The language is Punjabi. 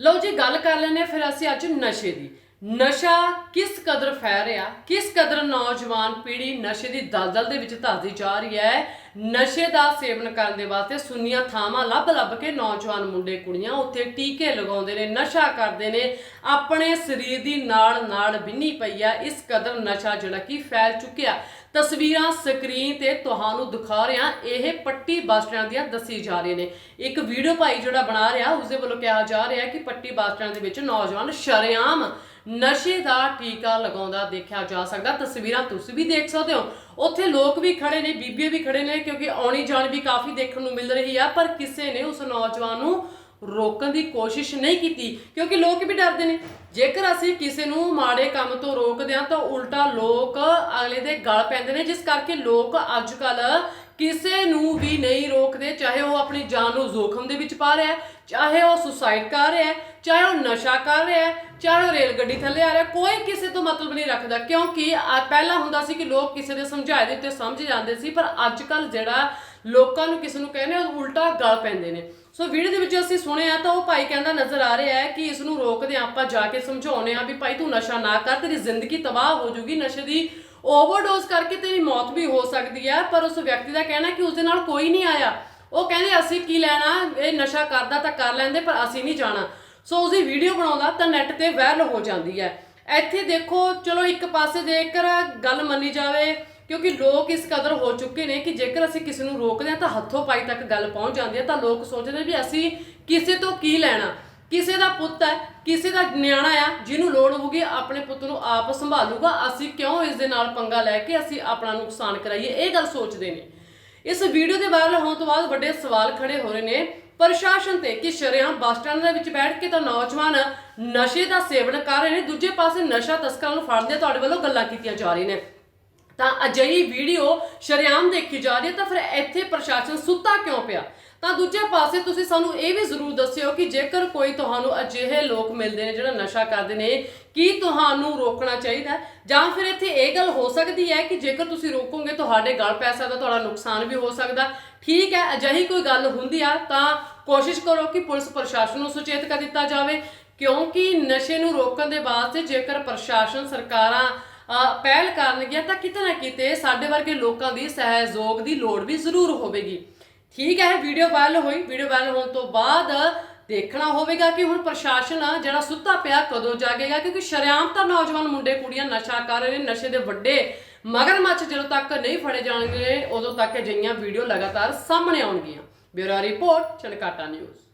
ਲਓ ਜੀ, ਗੱਲ ਕਰ ਲੈਂਦੇ ਹਾਂ ਫਿਰ ਅਸੀਂ ਅੱਜ ਨਸ਼ੇ ਦੀ। ਨਸ਼ਾ ਕਿਸ ਕਦਰ ਫੈਲ ਰਿਹਾ, ਕਿਸ ਕਦਰ ਨੌਜਵਾਨ ਪੀੜ੍ਹੀ ਨਸ਼ੇ ਦੀ ਦਲਦਲ ਦੇ ਵਿੱਚ ਧੱਸਦੀ ਜਾ ਰਹੀ ਹੈ? ਨਸ਼ੇ ਦਾ ਸੇਵਨ ਕਰਨ ਦੇ ਵਾਸਤੇ ਸੁੰਨੀਆਂ ਥਾਵਾਂ ਲੱਭ ਲੱਭ ਕੇ ਨੌਜਵਾਨ ਮੁੰਡੇ, ਕੁੜੀਆਂ ਉੱਥੇ ਟੀਕੇ ਲਗਾਉਂਦੇ ਨੇ, ਨਸ਼ਾ ਕਰਦੇ ਨੇ। ਆਪਣੇ ਸਰੀਰ ਦੀ ਨਾਲ ਨਾਲ ਬਿੰਨੀ ਪਈ ਆ ਇਸ ਕਦਰ ਨਸ਼ਾ ਜਿਹੜਾ ਕਿ ਫੈਲ ਚੁੱਕਿਆ। ਤਸਵੀਰਾਂ ਸਕਰੀਨ ਤੇ ਤੁਹਾਨੂੰ ਦਿਖਾ ਰਿਹਾ, ਇਹ ਪੱਟੀ ਬੱਸ ਸਟੈਂਡ ਦੀਆਂ ਦੱਸੀ ਜਾ ਰਹੀਆਂ ਨੇ। ਇੱਕ ਵੀਡੀਓ ਭਾਈ ਜਿਹੜਾ ਬਣਾ ਰਿਹਾ, ਉਸਦੇ ਵੱਲੋਂ ਕਿਹਾ ਜਾ ਰਿਹਾ ਕਿ ਪੱਟੀ ਬੱਸ ਸਟੈਂਡ ਦੇ ਵਿੱਚ ਨੌਜਵਾਨ ਸ਼ਰੇਆਮ ਨਸ਼ੇ ਦਾ ਟੀਕਾ ਲਗਾਉਂਦਾ ਦੇਖਿਆ ਜਾ ਸਕਦਾ। ਤਸਵੀਰਾਂ ਤੁਸੀਂ ਵੀ ਦੇਖ ਸਕਦੇ ਹੋ। ਉੱਥੇ ਲੋਕ ਵੀ ਖੜੇ ਨੇ, ਬੀਬੀਆਂ ਵੀ ਖੜੇ ਨੇ, ਕਿਉਂਕਿ ਆਉਣੀ ਜਾਣ ਵੀ ਕਾਫੀ ਦੇਖਣ ਨੂੰ ਮਿਲ ਰਹੀ ਆ, ਪਰ ਕਿਸੇ ਨੇ ਉਸ ਨੌਜਵਾਨ ਨੂੰ ਰੋਕਣ ਦੀ ਕੋਸ਼ਿਸ਼ ਨਹੀਂ ਕੀਤੀ, ਕਿਉਂਕਿ ਲੋਕ ਵੀ ਡਰਦੇ ਨੇ। ਜੇਕਰ ਅਸੀਂ ਕਿਸੇ ਨੂੰ ਮਾੜੇ ਕੰਮ ਤੋਂ ਰੋਕਦੇ ਹਾਂ, ਤਾਂ ਉਲਟਾ ਲੋਕ ਅਗਲੇ ਦੇ ਗਲ ਪੈਂਦੇ ਨੇ, ਜਿਸ ਕਰਕੇ ਲੋਕ ਅੱਜ ਕੱਲ ਕਿਸੇ ਨੂੰ ਵੀ ਨਹੀਂ ਰੋਕਦੇ, ਚਾਹੇ ਉਹ ਆਪਣੀ ਜਾਨ ਨੂੰ ਜ਼ੋਖਮ ਦੇ ਵਿੱਚ ਪਾ ਰਿਹਾ ਹੈ, ਚਾਹੇ ਉਹ ਸੁਸਾਈਡ ਕਰ ਰਿਹਾ ਹੈ, ਚਾਹੇ ਉਹ ਨਸ਼ਾ ਕਰ ਰਿਹਾ ਹੈ, ਚਾਹੇ ਉਹ ਰੇਲ ਗੱਡੀ ਥੱਲੇ ਆ ਰਿਹਾ ਕੋਈ ਕਿਸੇ ਤੋਂ ਮਤਲਬ ਨਹੀਂ ਰੱਖਦਾ। ਕਿਉਂਕਿ ਪਹਿਲਾਂ ਹੁੰਦਾ ਸੀ ਕਿ ਲੋਕ ਕਿਸੇ ਦੇ ਸਮਝਾਏ ਦੇ ਉੱਤੇ ਸਮਝ ਜਾਂਦੇ ਸੀ, ਪਰ ਅੱਜ ਕੱਲ ਜਿਹੜਾ ਲੋਕਾਂ ਨੂੰ ਕਿਸੇ ਨੂੰ ਕਹਿੰਦੇ ਉਹ ਉਲਟਾ ਗਲ ਪੈਂਦੇ ਨੇ। ਸੋ ਵੀਡੀਓ ਦੇ ਵਿੱਚ ਅਸੀਂ ਸੁਣਿਆ ਤਾਂ ਉਹ ਭਾਈ ਕਹਿੰਦਾ ਨਜ਼ਰ ਆ ਰਿਹਾ ਹੈ ਕਿ ਇਸ ਨੂੰ ਰੋਕਦੇ ਹਾਂ, ਆਪਾਂ ਜਾ ਕੇ ਸਮਝਾਉਨੇ ਆ ਵੀ ਭਾਈ ਤੂੰ ਨਸ਼ਾ ਨਾ ਕਰ, ਤੇਰੀ ਜ਼ਿੰਦਗੀ ਤਬਾਹ ਹੋ ਜਾਊਗੀ, ਨਸ਼ੇ ਦੀ ਓਵਰਡੋਜ਼ ਕਰਕੇ ਤੇਰੀ ਮੌਤ ਵੀ ਹੋ ਸਕਦੀ ਹੈ। ਪਰ ਉਸ ਵਿਅਕਤੀ ਦਾ ਕਹਿਣਾ ਕਿ ਉਸ ਦੇ ਨਾਲ ਕੋਈ ਨਹੀਂ ਆਇਆ। ਉਹ ਕਹਿੰਦੇ, ਅਸੀਂ ਕੀ ਲੈਣਾ? ਇਹ ਨਸ਼ਾ ਕਰਦਾ ਤਾਂ ਕਰ ਲੈਂਦੇ, ਪਰ ਅਸੀਂ ਨਹੀਂ ਜਾਣਾ। ਸੋ ਉਸਦੀ ਵੀਡੀਓ ਬਣਾਉਂਦਾ ਤਾਂ ਨੈਟ ਤੇ ਵਾਇਰਲ ਹੋ ਜਾਂਦੀ ਹੈ। ਇੱਥੇ ਦੇਖੋ, ਚਲੋ ਇੱਕ ਪਾਸੇ ਦੇਖकर ਗੱਲ ਮੰਨੀ ਜਾਵੇ ਕਿਉਂਕਿ ਲੋਕ ਇਸ ਕਦਰ ਹੋ ਚੁੱਕੇ ਨੇ ਕਿ ਜੇਕਰ ਅਸੀਂ ਕਿਸੇ ਨੂੰ ਰੋਕਦੇ ਹਾਂ ਤਾਂ ਹੱਥੋਂ ਪਾਈ ਤੱਕ ਗੱਲ ਪਹੁੰਚ ਜਾਂਦੀ ਹੈ ਤਾਂ ਲੋਕ ਸੋਚਦੇ ਵੀ ਅਸੀਂ ਕਿਸੇ ਤੋਂ ਕੀ ਲੈਣਾ? ਕਿਸੇ ਦਾ ਪੁੱਤ ਹੈ, ਕਿਸੇ ਦਾ ਨਿਆਣਾ ਆ, ਜਿਹਨੂੰ ਲੋੜ ਹੋਊਗੀ ਆਪਣੇ ਪੁੱਤ ਨੂੰ ਆਪ ਸੰਭਾਲੂਗਾ। ਅਸੀਂ ਕਿਉਂ ਇਸ ਦੇ ਨਾਲ ਪੰਗਾ ਲੈ ਕੇ ਅਸੀਂ ਆਪਣਾ ਨੁਕਸਾਨ ਕਰਾਈਏ? ਇਹ ਗੱਲ ਸੋਚਦੇ ਨੇ। ਇਸ ਵੀਡੀਓ ਦੇ ਵਾਇਰਲ ਹੋਣ ਤੋਂ ਬਾਅਦ ਵੱਡੇ ਸਵਾਲ ਖੜੇ ਹੋ ਰਹੇ ਨੇ। ਪ੍ਰਸ਼ਾਸਨ ਤੇ ਕਿ ਸ਼ਰਿਆਂ ਬੱਸ ਸਟੈਂਡ ਦੇ ਵਿੱਚ ਬੈਠ ਕੇ ਤਾਂ ਨੌਜਵਾਨ ਨਸ਼ੇ ਦਾ ਸੇਵਨ ਕਰ ਰਹੇ ਨੇ, ਦੂਜੇ ਪਾਸੇ ਨਸ਼ਾ ਤਸਕਰਾਂ ਨੂੰ ਫੜਦੇ ਤੁਹਾਡੇ ਵੱਲੋਂ ਗੱਲਾਂ ਕੀਤੀਆਂ ਜਾ ਰਹੀਆਂ ਨੇ। ਤਾਂ ਅਜਿਹੀ ਵੀਡੀਓ ਸ਼ਰੇਆਮ ਦੇਖੀ ਜਾ ਰਹੀ ਹੈ, ਤਾਂ ਫਿਰ ਇੱਥੇ ਪ੍ਰਸ਼ਾਸਨ ਸੁੱਤਾ ਕਿਉਂ ਪਿਆ? ਤਾਂ ਦੂਜੇ ਪਾਸੇ ਤੁਸੀਂ ਸਾਨੂੰ ਇਹ ਵੀ ਜ਼ਰੂਰ ਦੱਸਿਓ ਕਿ ਜੇਕਰ ਕੋਈ ਤੁਹਾਨੂੰ ਅਜਿਹੇ ਲੋਕ ਮਿਲਦੇ ਨੇ ਜਿਹੜਾ ਨਸ਼ਾ ਕਰਦੇ ਨੇ, ਕੀ ਤੁਹਾਨੂੰ ਰੋਕਣਾ ਚਾਹੀਦਾ? ਜਾਂ ਫਿਰ ਇੱਥੇ ਇਹ ਗੱਲ ਹੋ ਸਕਦੀ ਹੈ ਕਿ ਜੇਕਰ ਤੁਸੀਂ ਰੋਕੋਗੇ, ਤੁਹਾਡੇ ਗਲ ਪੈ ਸਕਦਾ ਤੁਹਾਡਾ ਨੁਕਸਾਨ ਵੀ ਹੋ ਸਕਦਾ। ਠੀਕ ਹੈ, ਅਜਿਹੀ ਕੋਈ ਗੱਲ ਹੁੰਦੀ ਆ, ਤਾਂ ਕੋਸ਼ਿਸ਼ ਕਰੋ ਕਿ ਪੁਲਿਸ ਪ੍ਰਸ਼ਾਸਨ ਨੂੰ ਸੁਚੇਤ ਕਰ ਦਿੱਤਾ ਜਾਵੇ। ਕਿਉਂਕਿ ਨਸ਼ੇ ਨੂੰ ਰੋਕਣ ਦੇ ਵਾਸਤੇ ਜੇਕਰ ਪ੍ਰਸ਼ਾਸਨ, ਸਰਕਾਰਾਂ ਪਹਿਲ ਕਰਨਗੀਆਂ ਤਾਂ ਕਿਤੇ ਨਾ ਕਿਤੇ ਸਾਡੇ ਵਰਗੇ ਲੋਕਾਂ ਦੀ ਸਹਿਯੋਗ ਦੀ ਲੋੜ ਵੀ ਜ਼ਰੂਰ ਹੋਵੇਗੀ। ਠੀਕ ਹੈ, ਵੀਡੀਓ ਵਾਇਰਲ ਹੋਈ। ਵੀਡੀਓ ਵਾਇਰਲ ਹੋਣ ਤੋਂ ਬਾਅਦ ਦੇਖਣਾ ਹੋਵੇਗਾ ਕਿ ਹੁਣ ਪ੍ਰਸ਼ਾਸਨ ਆ ਜਿਹੜਾ ਸੁੱਤਾ ਪਿਆ ਕਦੋਂ ਜਾਗੇਗਾ, ਕਿਉਂਕਿ ਸ਼ਰੇਆਮ ਤਾਂ ਨੌਜਵਾਨ ਮੁੰਡੇ, ਕੁੜੀਆਂ ਨਸ਼ਾ ਕਰ ਰਹੇ ਨੇ, ਨਸ਼ੇ ਦੇ ਵੱਡੇ ਮਗਰਮੱਛ ਜਦੋਂ ਤੱਕ ਨਹੀਂ ਫੜੇ ਜਾਣਗੇ, ਉਦੋਂ ਤੱਕ ਅਜਿਹੀਆਂ ਵੀਡੀਓ ਲਗਾਤਾਰ ਸਾਹਮਣੇ ਆਉਣਗੀਆਂ। ਬਿਊਰੋ ਰਿਪੋਰਟ, ਚਨਕਾਟਾ ਨਿਊਜ਼।